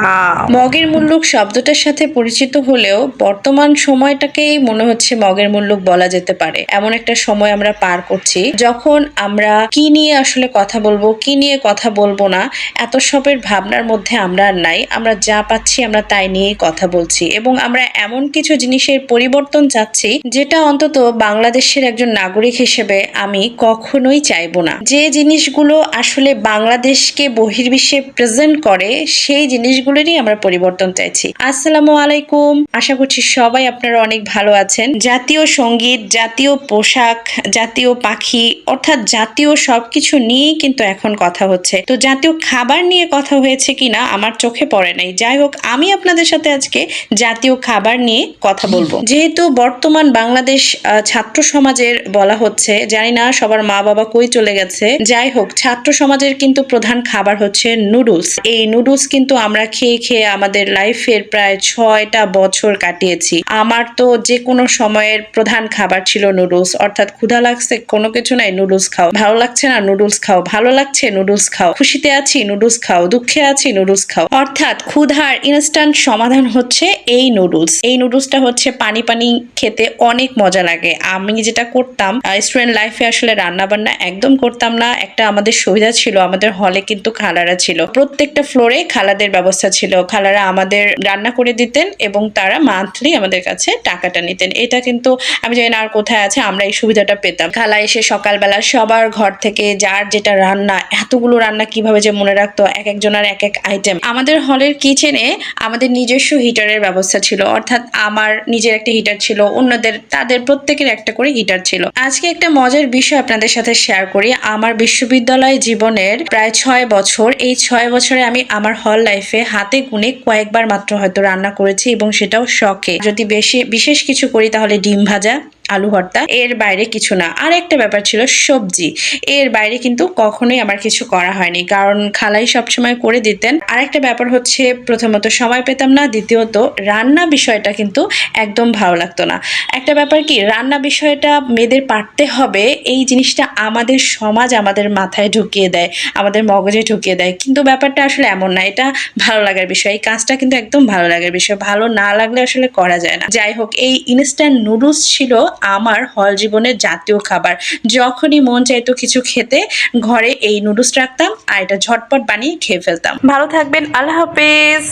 Ah! মগের মুল্লুক শব্দটার সাথে পরিচিত হলেও বর্তমান সময়টাকেই মনে হচ্ছে মগের মুল্লুক বলা যেতে পারে। এমন একটা সময় আমরা পার করছি যখন আমরা কি নিয়ে আসলে কথা বলব, কি নিয়ে কথা বলব না, এত সবের ভাবনার মধ্যে আমরা আর নাই। আমরা যা পাচ্ছি আমরা তাই নিয়েই কথা বলছি এবং আমরা এমন কিছু জিনিসের পরিবর্তন চাচ্ছি যেটা অন্তত বাংলাদেশের একজন নাগরিক হিসেবে আমি কখনোই চাইব না। যে জিনিসগুলো আসলে বাংলাদেশকে বহির্বিশ্বে প্রেজেন্ট করে, সেই জিনিসগুলোরই আমরা পরিবর্তন চাইছি। আসসালামু আলাইকুম। আশা করছি সবাই আপনারা অনেক ভালো আছেন। জাতীয় সংগীত, জাতীয় পোশাক, জাতীয় পাখি, অর্থাৎ জাতীয় সবকিছু নিয়েই কিন্তু এখন কথা হচ্ছে। তো জাতীয় খাবার নিয়ে কথা হয়েছে কিনা আমার চোখে পড়ে নাই। যাই হোক, আমি আপনাদের সাথে আজকে জাতীয় খাবার নিয়ে কথা বলব। যেহেতু বর্তমান বাংলাদেশ ছাত্র সমাজের বলা হচ্ছে, জানি না সবার মা বাবা কই চলে গেছে। যাই হোক, ছাত্র সমাজের কিন্তু প্রধান খাবার হচ্ছে নুডলস। এই নুডলস কিন্তু আমরা খেয়ে খেয়ে আমাদের লাইফের প্রায় ছয়টা বছর কাটিয়েছি। আমার তো যে কোনো সময়ের প্রধান খাবার ছিল নুডলস অর্থাৎ ক্ষুধা লাগছে কোনো কিছু নাই নুডলস খাও। ভালো লাগছে না নুডলস খাও। ভালো লাগছে নুডলস খাও। খুশিতে আছি নুডলস খাও। দুঃখে আছি নুডলস খাও। অর্থাৎ ক্ষুধার ইনস্ট্যান্ট সমাধান হচ্ছে এই নুডলস এই নুডলসটা হচ্ছে পানি পানি খেতে অনেক মজা লাগে। আমি যেটা করতাম স্টুডেন্ট লাইফে আসলে রান্না বান্না একদম করতাম না। একটা আমাদের সুবিধা ছিল, আমাদের হলে কিন্তু খালারা ছিল। প্রত্যেকটা ফ্লোরে খালাদের ব্যবস্থা ছিল। খালারা আমাদের রান্না করে দিতেন এবং তারা মান্থলি আমাদের কাছে টাকাটা নিতেন। এটা কিন্তু আমি জানি না আর কোথায় আছে, আমরা এই সুবিধাটা পেতাম। খালা এসে সকালবেলা সবার ঘর থেকে যার যেটা রান্না, এতগুলো রান্না কীভাবে যে মনে রাখতো, এক একজনের এক এক আইটেম আমাদের হলের কিচেনে আমাদের নিজস্ব হিটারের ব্যবস্থা ছিল। অর্থাৎ আমার নিজের একটা হিটার ছিল, অন্যদের, তাদের প্রত্যেকের একটা করে হিটার ছিল। আজকে একটা মজার বিষয় আপনাদের সাথে শেয়ার করি। আমার বিশ্ববিদ্যালয় জীবনের প্রায় ছয় বছর। এই ছয় বছরে আমি আমার হল লাইফে হাতে গুনে কয়েকবার মাত্র হয়তো রান্না করেছি এবং সেটাও শখে। যদি বেশি, বিশেষ কিছু করি তাহলে ডিম ভাজা। আলু ভর্তা, এর বাইরে কিছু না। আর একটা ব্যাপার ছিল সবজি। এর বাইরে কিন্তু কখনোই আমার কিছু করা হয়নি। কারণ খালাই সবসময় করে দিতেন। আর একটা ব্যাপার হচ্ছে, প্রথমত সময় পেতাম না, দ্বিতীয়ত রান্না বিষয়টা কিন্তু একদম ভালো লাগতো না। একটা ব্যাপার কি, রান্না বিষয়টা মেয়েদের পারতে হবে, এই জিনিসটা আমাদের সমাজ আমাদের মাথায় ঢুকিয়ে দেয়, আমাদের মগজে ঢুকিয়ে দেয়। কিন্তু ব্যাপারটা আসলে এমন না, এটা ভালো লাগার বিষয়। এই কাজটা কিন্তু একদম ভালো লাগার বিষয়। ভালো না লাগলে আসলে করা যায় না। যাই হোক, এই ইনস্ট্যান্ট নুডলস ছিল আমার হল জীবনের জাতীয় খাবার। যখনই মন চাইতো কিছু খেতে, ঘরে এই নুডলস রাখতাম আর এটা ঝটপট বানিয়ে খেয়ে ফেলতাম। ভালো থাকবেন, আল্লাহ হাফেজ।